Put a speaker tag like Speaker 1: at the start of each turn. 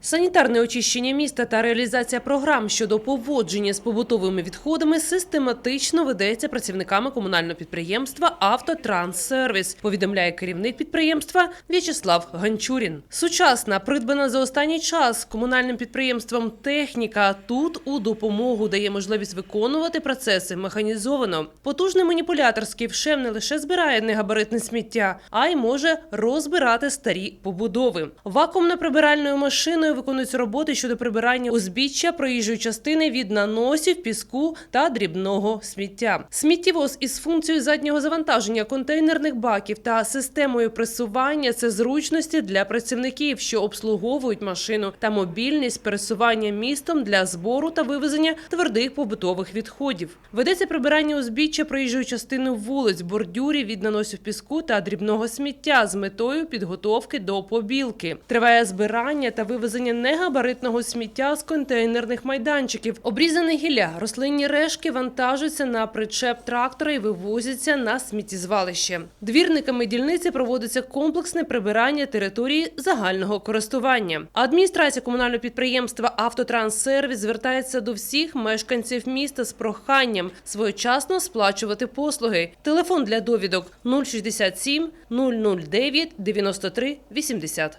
Speaker 1: Санітарне очищення міста та реалізація програм щодо поводження з побутовими відходами систематично ведеться працівниками комунального підприємства «Автотранссервіс», повідомляє керівник підприємства В'ячеслав Ганчурін. Сучасна, придбана за останній час комунальним підприємством техніка тут у допомогу дає можливість виконувати процеси механізовано. Потужний маніпулятор з ківшем не лише збирає негабаритне сміття, а й може розбирати старі побудови. Вакуумно-прибиральною машиною виконуються роботи щодо прибирання узбіччя проїжджої частини від наносів, піску та дрібного сміття. Сміттєвоз із функцією заднього завантаження контейнерних баків та системою пресування це зручності для працівників, що обслуговують машину, та мобільність пересування містом для збору та вивезення твердих побутових відходів. Ведеться прибирання узбіччя проїжджої частини вулиць, бордюрів від наносів піску та дрібного сміття з метою підготовки до побілки. Триває збирання та вивезення негабаритного сміття з контейнерних майданчиків. Обрізане гілля, рослинні решки вантажуються на причеп трактора і вивозяться на сміттєзвалище. Двірниками дільниці проводиться комплексне прибирання території загального користування. Адміністрація комунального підприємства «Автотранссервіс» звертається до всіх мешканців міста з проханням своєчасно сплачувати послуги. Телефон для довідок 067 009 93 80.